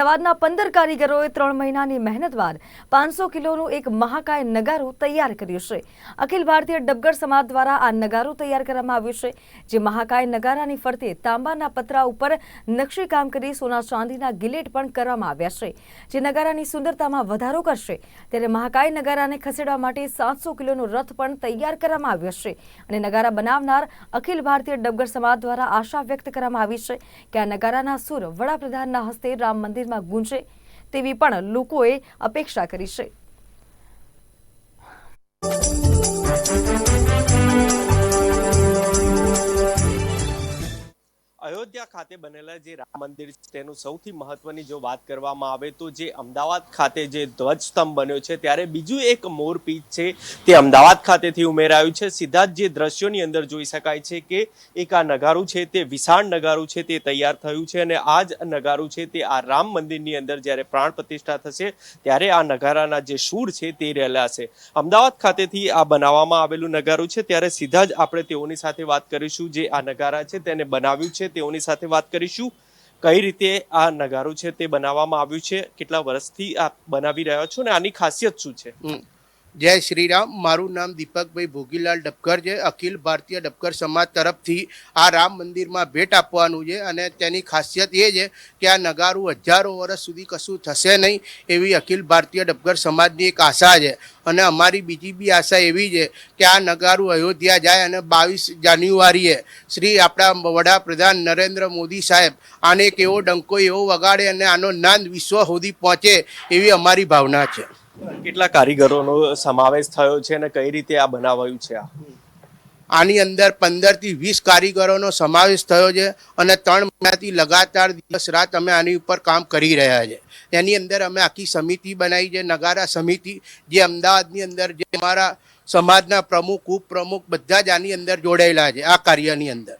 અમદાવાદના પંદર કારીગરોએ ત્રણ મહિનાની મહેનત બાદ પાંચસો કિલોનું એક મહાકાય નગારું તૈયાર કર્યું છે. અખિલ ભારતીય ડબગર સમાજ દ્વારા આ નગારું તૈયાર કરવામાં આવ્યું છે, જે મહાકાય નગારાની ફરતે તાંબાના પતરા ઉપર નકશીકામ કરી સોના ચાંદીના ગિલેટ પણ કરવામાં આવ્યા છે. જે નગારાની સુંદરતામાં વધારો કરશે, ત્યારે મહાકાય નગારાને ખસેડવા માટે સાતસો કિલોનો રથ પણ તૈયાર કરવામાં આવ્યો છે અને નગારા બનાવનાર અખિલ ભારતીય ડબગર સમાજ દ્વારા આશા વ્યક્ત કરવામાં આવી છે કે આ નગારાના સુર વડાપ્રધાનના હસ્તે રામ મંદિરમાં ગુંજે તેવી પણ લોકોએ અપેક્ષા કરી છે. અયોધ્યા ખાતે બનેલા જે રામ મંદિર છે, તેનું સૌથી મહત્વની જો વાત કરવામાં આવે તો જે અમદાવાદ ખાતે જે ધ્વજસ્તંભ બન્યો છે, ત્યારે બીજું એક મોરપીચ છે, તે અમદાવાદ ખાતેથી ઉમેરાયું છે. સીધા જ જે દ્રશ્યોની અંદર જોઈ શકાય છે કે એક આ નગારું છે, તે વિશાળ નગારું છે, તે તૈયાર થયું છે અને આ જ નગારું છે, તે આ રામ મંદિરની અંદર જ્યારે પ્રાણ પ્રતિષ્ઠા થશે, ત્યારે આ નગારાના જે સૂર છે, તે રહેલાશે અમદાવાદ ખાતેથી આ બનાવવામાં આવેલું નગારું છે, ત્યારે સીધા જ આપણે તેઓની સાથે વાત કરીશું જે આ નગારા છે, તેને બનાવ્યું છે તેઓની સાથે વાત કરીશું. કઈ રીતે આ નગારું છે તે બનાવવામાં આવ્યું છે? કેટલા વર્ષથી આ બનાવી રહ્યા છો? અને આની ખાસિયત શું છે. જય શ્રી રામ મારું નામ દીપકભાઈ ભોગીલાલ ડબકર છે, અખિલ ભારતીય ડબકર સમાજ તરફથી આ રામ મંદિરમાં ભેટ આપવાનું છે અને તેની ખાસિયત એ છે કે આ નગારું હજારો વર્ષ સુધી કશું થશે નહીં એવી અખિલ ભારતીય ડબકર સમાજની એક આશા છે. અને અમારી બીજી બી આશા એવી છે કે આ નગારું અયોધ્યા જાય અને બાવીસ જાન્યુઆરીએ શ્રી આપણા વડાપ્રધાન નરેન્દ્ર મોદી સાહેબ આને એક એવો ડંકો એવો વગાડે અને આનો નાંદ વિશ્વ સુધી પહોંચે એવી અમારી ભાવના છે. કેટલા કારીગરોનો સમાવેશ થયો છે અને કઈ રીતે આ બનાવાયું છે આ? આની અંદર પંદરથી વીસ કારીગરોનો સમાવેશ થયો છે અને ત્રણ મહિનાથી લગાતાર દિવસ રાત અમે આની ઉપર કામ કરી રહ્યા છે. એની અંદર અમે આખી સમિતિ બનાવી છે નગારા સમિતિ જે અમદાવાદની અંદર જે અમારા સમાજના પ્રમુખ ઉપપ્રમુખ બધા જ આની અંદર જોડાયેલા છે આ કાર્યની અંદર.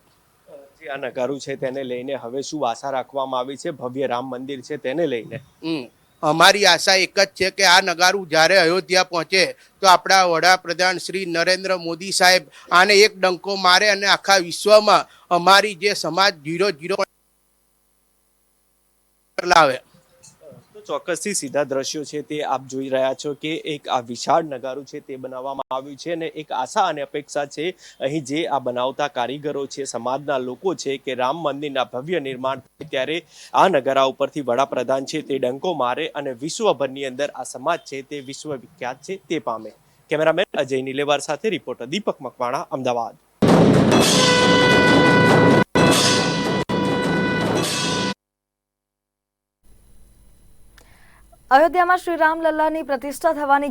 જે આ નગારું છે તેને લઈને હવે શું આશા રાખવામાં આવી છે? ભવ્ય રામ મંદિર છે તેને લઈને. હમ. અમારી આશા એક જ છે કે આ નગારું જ્યારે અયોધ્યા પહોંચે તો આપણા વડાપ્રધાન શ્રી નરેન્દ્ર મોદી સાહેબ આને એક ડંકો મારે અને આખા વિશ્વમાં અમારી જે સમાજ ઝીરો જીરો લાવે. ચોક્કસથી સીધા દ્રશ્યો છે તે આપ જોઈ રહ્યા છો કે એક આ વિશાળ નગારું છે તે બનાવવામાં આવ્યું છે અને એક આશા અને અપેક્ષા છે અહીં જે આ બનાવતા કારીગરો છે, સમાજના લોકો છે કે રામ મંદિરના ભવ્ય નિર્માણ થાય ત્યારે આ નગારા ઉપરથી વડાપ્રધાન છે તે ડંકો મારે અને વિશ્વભરની અંદર આ સમાજ છે તે વિશ્વ વિખ્યાત છે તે પામે. કેમેરામેન અજય નિલેવાર સાથે રિપોર્ટર દીપક મકવાણા, અમદાવાદ. અયોધ્યામાં શ્રી રામલલ્લાની પ્રતિષ્ઠા થવાની